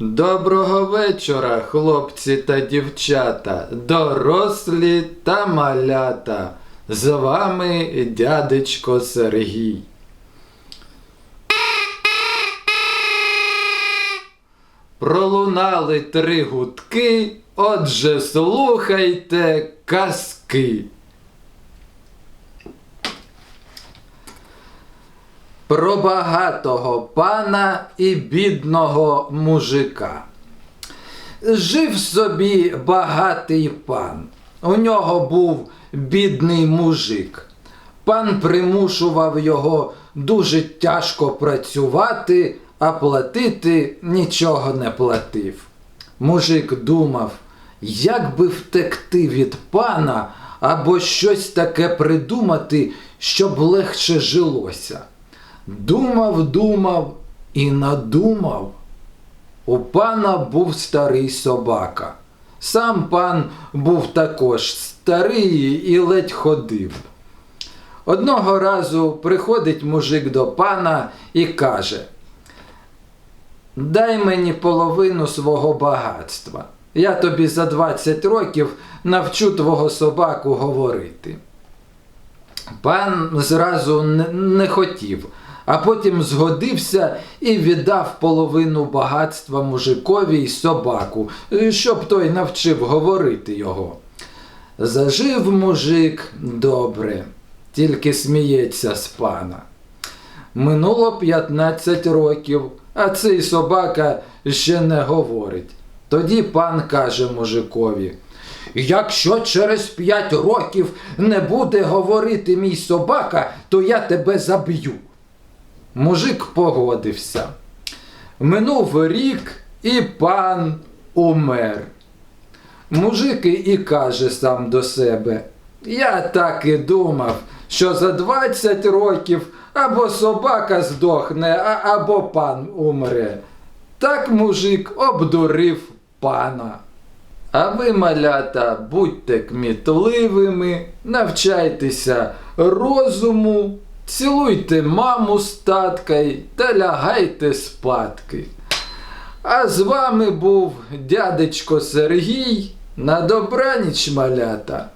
Доброго вечора, хлопці та дівчата, дорослі та малята. З вами дядечко Сергій. Пролунали три гудки, отже слухайте казки. Про багатого пана і бідного мужика. Жив собі багатий пан. У нього був бідний мужик. Пан примушував його дуже тяжко працювати, а платити нічого не платив. Мужик думав, як би втекти від пана або щось таке придумати, щоб легше жилося. Думав, думав і надумав. У пана був старий собака. Сам пан був також старий і ледь ходив. Одного разу приходить мужик до пана і каже: Дай мені половину свого багатства. Я тобі за 20 років навчу твого собаку говорити. Пан зразу не, хотів, а потім згодився і віддав половину багатства мужикові й собаку, щоб той навчив говорити його. Зажив мужик добре, тільки сміється з пана. Минуло 15 років, а цей собака ще не говорить. Тоді пан каже мужикові: Якщо через 5 років не буде говорити мій собака, то я тебе заб'ю. Мужик погодився. Минув рік, і пан умер. Мужик і каже сам до себе: Я так і думав, що за 20 років або собака здохне, або пан умре. Так мужик обдурив пана. А ви, малята, будьте кмітливими, навчайтеся розуму, цілуйте маму з таткою та лягайте спадки. А з вами був дядечко Сергій. На добраніч, малята.